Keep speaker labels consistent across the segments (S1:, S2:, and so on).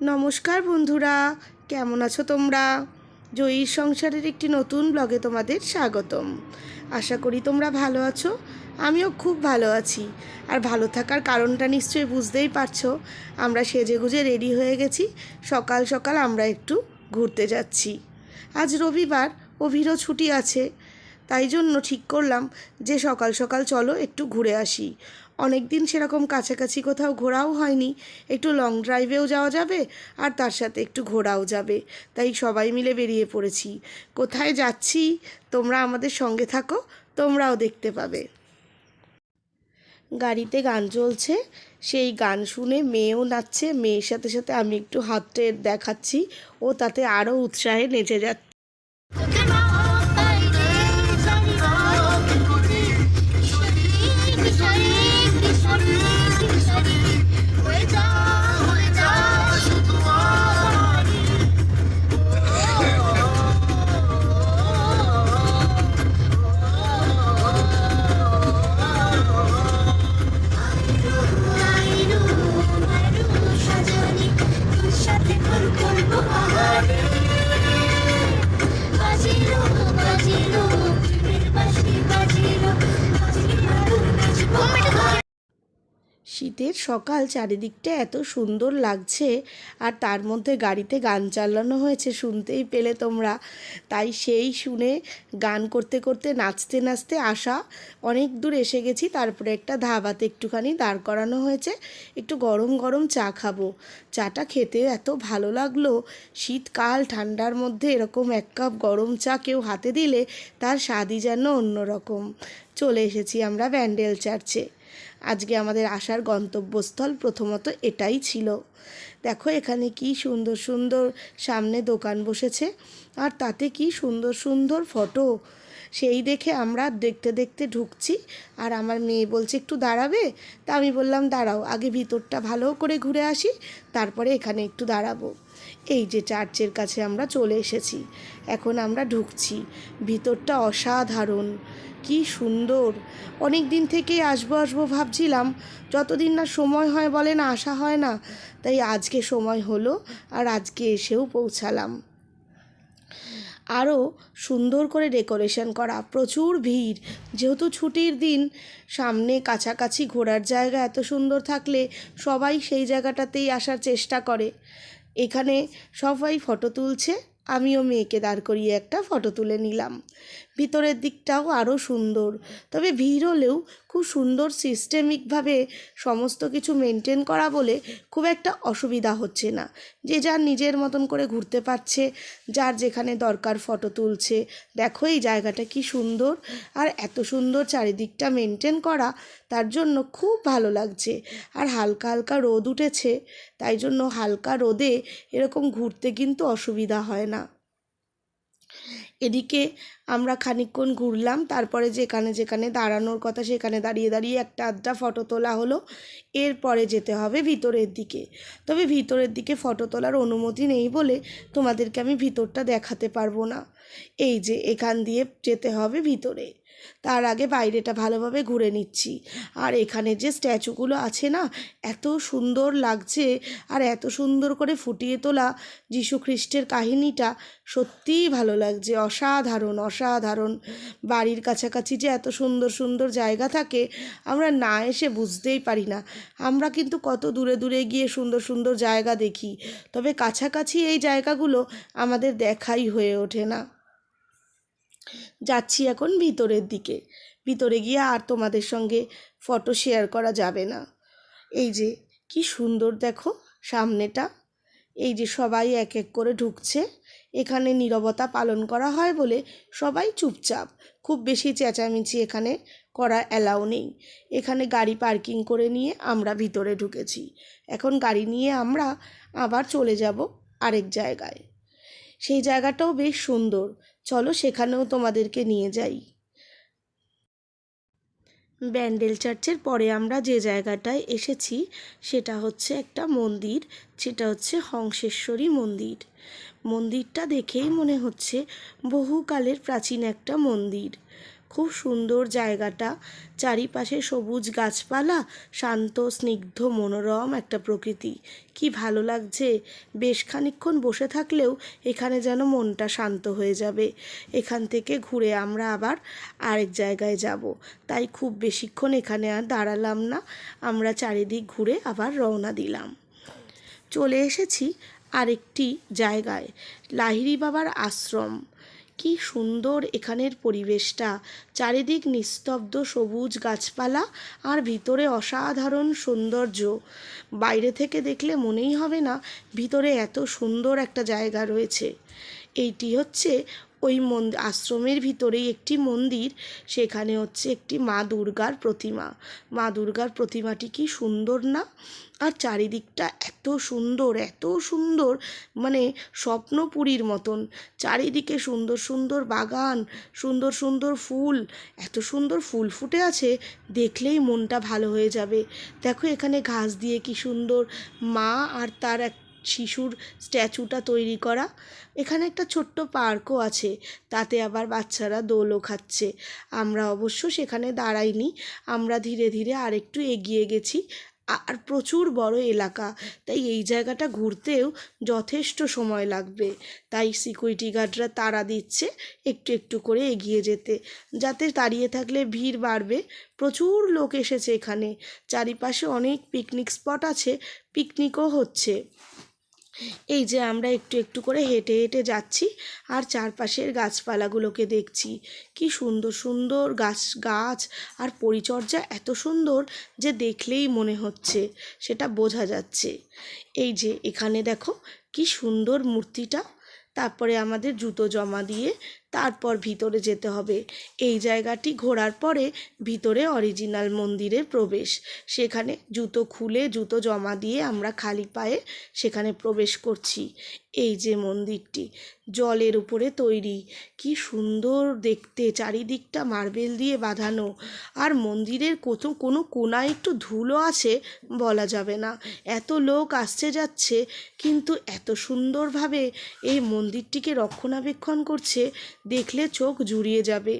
S1: নমস্কার বন্ধুরা, কেমন আছো তোমরা? জয়ীর সংসারের একটি নতুন ব্লগে তোমাদের স্বাগতম। আশা করি তোমরা ভালো আছো, আমিও খুব ভালো আছি। আর ভালো থাকার কারণটা নিশ্চয়ই বুঝতেই পারছ, আমরা সেজে গুজে রেডি হয়ে গেছি, সকাল সকাল আমরা একটু ঘুরতে যাচ্ছি। আজ রবিবার, অভিরও ছুটি আছে, তাই জন্য ঠিক করলাম যে সকাল সকাল চলো একটু ঘুরে আসি। অনেক দিন সেরকম কাছাকাছি কোথাও ঘোরাও হয়নি। একটু লং ড্রাইভেও যাওয়া যাবে আর তার সাথে একটু ঘোরাও যাবে। তাই সবাই মিলে বেরিয়ে পড়েছি। কোথায় যাচ্ছি? তোমরা আমাদের সঙ্গে থাকো, তোমরাও দেখতে পাবে। গাড়িতে গান চলছে। সেই গান শুনে মেয়েও নাচছে। মেয়ের সাথে সাথে আমি একটু হাতে দেখাচ্ছি। ও তাতে আরও উৎসাহে নেচে যাচ্ছে। শীতের সকাল চারিদিকটা এত সুন্দর লাগছে আর তার মধ্যে গাড়িতে গান চালানো হয়েছে, শুনতেই পেলে তোমরা। তাই সেই শুনে গান করতে করতে, নাচতে নাচতে আসা অনেক দূর এসে গেছি। তারপরে একটা ধাবাতে একটুখানি দাঁড় করানো হয়েছে। একটু গরম গরম চা খাব। চাটা খেতে এত ভালো লাগল। শীতকাল, ঠান্ডার মধ্যে এরকম এক কাপ গরম চা কেউ হাতে দিলে তার স্বাদই যেন অন্যরকম। চলে এসেছি আমরা ব্যান্ডেল চার্চে। আজকে আমাদের আসার গন্তব্যস্থল প্রথমত এটাই ছিল। দেখো এখানে কি সুন্দর সুন্দর সামনে দোকান বসেছে। আর তাতে কি সুন্দর সুন্দর ফটো। সেই দেখে আমরা দেখতে দেখতে ঢুকছি। আর আমার মেয়ে বলছে, একটু দাঁড়াবে? তা আমি বললাম, দাঁড়াও, আগে ভিতরটা ভালো করে ঘুরে আসি, তারপরে এখানে একটু দাঁড়াবো। এই যে চার্চের কাছে আমরা চলে এসেছি। এখন আমরা ঢুকছি। ভিতরটা অসাধারণ, কি সুন্দর। অনেক দিন থেকেই আসব আসব ভাবছিলাম, যতদিন না সময় হয় বলে না আসা হয় না, তাই আজকে সময় হলো আর আজকে এসেও পৌঁছালাম। আরও সুন্দর করে ডেকোরেশন করা। প্রচুর ভিড়। যেহেতু ছুটির দিন, সামনে কাছাকাছি ঘোরার জায়গা এত সুন্দর থাকলে সবাই সেই জায়গাটাতেই আসার চেষ্টা করে। এখানে সবাই ফটো তুলছে, আমিও মেয়েকে দাঁড় করিয়ে একটা ফটো তুলে নিলাম। ভিতরের দিকটাও আরও সুন্দর। তবে ভিড় হলেও খুব সুন্দর সিস্টেমিকভাবে সমস্ত কিছু মেনটেন করা বলে খুব একটা অসুবিধা হচ্ছে না। যে যার নিজের মতন করে ঘুরতে পারছে, যার যেখানে দরকার ফটো তুলছে, দেখো এই জায়গাটা কি সুন্দর। আর এত সুন্দর চারিদিকটা মেনটেন করা, তার জন্য খুব ভালো লাগছে। আর হালকা হালকা রোদ উঠেছে, তাই জন্য হালকা রোদে এরকম ঘুরতে কিন্তু অসুবিধা হয় না। এদিকে আমরা খানিকক্ষণ ঘুরলাম, তারপরে যেখানে যেখানে দাঁড়ানোর কথা সেখানে দাঁড়িয়ে দাঁড়িয়ে একটা আড্ডা ফটো তোলা হলো। এরপরে যেতে হবে ভিতরের দিকে। তবে ভিতরের দিকে ফটো তোলার অনুমতি নেই বলে তোমাদেরকে আমি ভিতরটা দেখাতে পারব না। এই যে, এখান দিয়ে যেতে হবে ভিতরে। তার আগে বাইরেটা ভালোভাবে ঘুরে নিচ্ছি। আর এখানে যে স্ট্যাচুগুলো আছে না, এত সুন্দর লাগছে আর এত সুন্দর করে ফুটিয়ে তোলা যীশু খ্রিস্টের কাহিনীটা সত্যিই ভালো লাগছে। অসাধারণ অসাধারণ। বাড়ির কাছাকাছি যে এত সুন্দর সুন্দর জায়গা থাকে, আমরা না এসে বুঝতেই পারি না। আমরা কিন্তু কত দূরে দূরে গিয়ে সুন্দর সুন্দর জায়গা দেখি, তবে কাছাকাছি এই জায়গাগুলো আমাদের দেখাই হয়ে ওঠে না। যাচ্ছি এখন ভিতরের দিকে। ভিতরে গিয়ে আর তোমাদের সঙ্গে ফটো শেয়ার করা যাবে না। এই যে, কি সুন্দর দেখো সামনেটা। এই যে সবাই এক এক করে ঢুকছে। এখানে নীরবতা পালন করা হয় বলে সবাই চুপচাপ। খুব বেশি চেঁচামেচি এখানে করা অ্যালাউ নেই। এখানে গাড়ি পার্কিং করে নিয়ে আমরা ভিতরে ঢুকেছি। এখন গাড়ি নিয়ে আমরা আবার চলে যাব আরেক জায়গায়। সেই জায়গাটাও বেশ সুন্দর। চলো সেখানেও তোমাদেরকে নিয়ে যাই। ব্যান্ডেল চার্চের পরে আমরা যে জায়গাটায় এসেছি, সেটা হচ্ছে একটা মন্দির, সেটা হচ্ছে হংসেশ্বরী মন্দির। মন্দিরটা দেখেই মনে হচ্ছে বহুকালের প্রাচীন একটা মন্দির। খুব সুন্দর জায়গাটা। চারিপাশে সবুজ গাছপালা, শান্ত, স্নিগ্ধ, মনোরম একটা প্রকৃতি। কি ভালো লাগছে। বেশ খানিকক্ষণ বসে থাকলেও এখানে যেন মনটা শান্ত হয়ে যাবে। এখান থেকে ঘুরে আমরা আবার আরেক জায়গায় যাব। তাই খুব বেশিক্ষণ এখানে আর দাঁড়ালাম না। আমরা চারিদিক ঘুরে আবার রওনা দিলাম। চলে এসেছি আরেকটি জায়গায়, লাহিড়ি বাবার আশ্রম। কি সুন্দর এখানের পরিবেশটা। চারিদিক নিস্তব্ধ সবুজ গাছপালা আর ভিতরে অসাধারণ সৌন্দর্য। বাইরে থেকে দেখলে মনেই হবে না, ভিতরে এত সুন্দর একটা জায়গা রয়েছে। এইটি হচ্ছে ওই মন আশ্রমের ভিতরেই একটি মন্দির। সেখানে হচ্ছে একটি মা দুর্গার প্রতিমা। মা দুর্গার প্রতিমাটি কি সুন্দর না? আর চারিদিকটা এত সুন্দর এত সুন্দর মানে স্বপ্নপুরীর মতন। চারিদিকে সুন্দর সুন্দর বাগান, সুন্দর সুন্দর ফুল, এত সুন্দর ফুল ফুটে আছে, দেখলেই মনটা ভালো হয়ে যাবে। দেখো এখানে ঘাস দিয়ে কি সুন্দর মা আর তার এক শিশুর স্ট্যাচুটা তৈরি করা। এখানে একটা ছোট্ট পার্কও আছে, তাতে আবার বাচ্চারা দোলও খাচ্ছে। আমরা অবশ্য সেখানে দাঁড়াইনি, আমরা ধীরে ধীরে আরেকটু এগিয়ে গেছি। আর প্রচুর বড় এলাকা, তাই এই জায়গাটা ঘুরতেও যথেষ্ট সময় লাগবে। তাই সিকিউরিটি গার্ডরা তাড়া দিচ্ছে একটু একটু করে এগিয়ে যেতে, যাতে দাঁড়িয়ে থাকলে ভিড় বাড়বে। প্রচুর লোক এসেছে এখানে, চারিপাশে অনেক পিকনিক স্পট আছে, পিকনিকও হচ্ছে। এই যে আমরা একটু একটু করে হেঁটে হেঁটে যাচ্ছি আর চারপাশের গাছপালাগুলোকে দেখছি। কি সুন্দর সুন্দর গাছ গাছ আর পরিচর্যা এত সুন্দর যে দেখলেই মনে হচ্ছে, সেটা বোঝা যাচ্ছে। এই যে এখানে দেখো কি সুন্দর মূর্তিটা। তারপরে আমাদের জুতো জমা দিয়ে তারপর ভিতরে যেতে হবে। এই জায়গাটি ঘোরার পরে ভিতরে অরিজিনাল মন্দিরের প্রবেশ। সেখানে জুতো খুলে জুতো জমা দিয়ে আমরা খালি পায়ে সেখানে প্রবেশ করছি। এই যে মন্দিরটি, জলের উপরে তৈরি। কি সুন্দর দেখতে, চারিদিকটা মার্বেল দিয়ে বাঁধানো। আর মন্দিরের কত কোনো কোনায় একটু ধুলো আছে বলা যাবে না। এত লোক আসছে যাচ্ছে, কিন্তু এত সুন্দরভাবে এই মন্দিরটিকে রক্ষণাবেক্ষণ করছে দেখলে চোখ জুড়িয়ে যাবে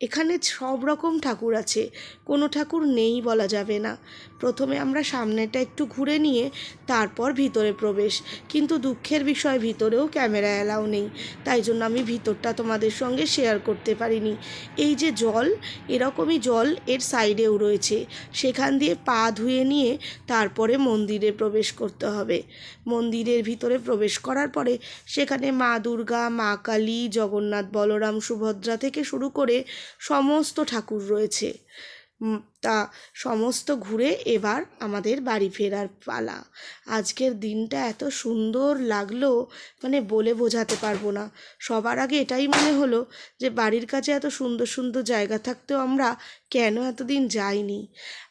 S1: এখানে সব রকম ঠাকুর আছে। কোনো ঠাকুর নেই বলা যাবে না। প্রথমে আমরা সামনেটা একটু ঘুরে নিয়ে তারপর ভিতরে প্রবেশ। কিন্তু দুঃখের বিষয়, ভিতরেও ক্যামেরা অ্যালাউ নেই। তাই জন্য আমি ভিতরটা তোমাদের সঙ্গে শেয়ার করতে পারিনি। এই যে জল, এরকমই জল এর সাইডেও রয়েছে। সেখান দিয়ে পা ধুয়ে নিয়ে তারপরে মন্দিরে প্রবেশ করতে হবে। মন্দিরের ভিতরে প্রবেশ করার পরে সেখানে মা দুর্গা, মা কালী, জগন্নাথ, বলরাম, সুভদ্রা থেকে শুরু করে সমস্ত ঠাকুর রয়েছে। তা সমস্ত ঘুরে এবার আমাদের বাড়ি ফেরার পালা। আজকের দিনটা এত সুন্দর লাগল মানে বলে বোঝাতে পারব না। সবার আগে এটাই মনে হলো যে, বাড়ির কাছে এত সুন্দর সুন্দর জায়গা থাকতেও আমরা কেন এতদিন যাইনি?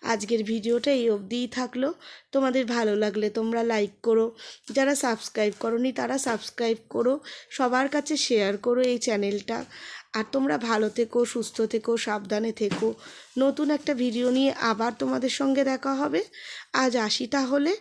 S1: আজকের ভিডিওটা এই অবধিই থাকল। তোমাদের ভালো লাগলে তোমরা লাইক করো। যারা সাবস্ক্রাইব করনি তারা সাবস্ক্রাইব করো। সবার কাছে শেয়ার করো এই চ্যানেলটা আর তোমরা ভালো থেকো, সুস্থ থেকো, সাবধানে থেকো। নতুন একটা ভিডিও নিয়ে আবার তোমাদের সঙ্গে দেখা হবে। আজ আসি তাহলে।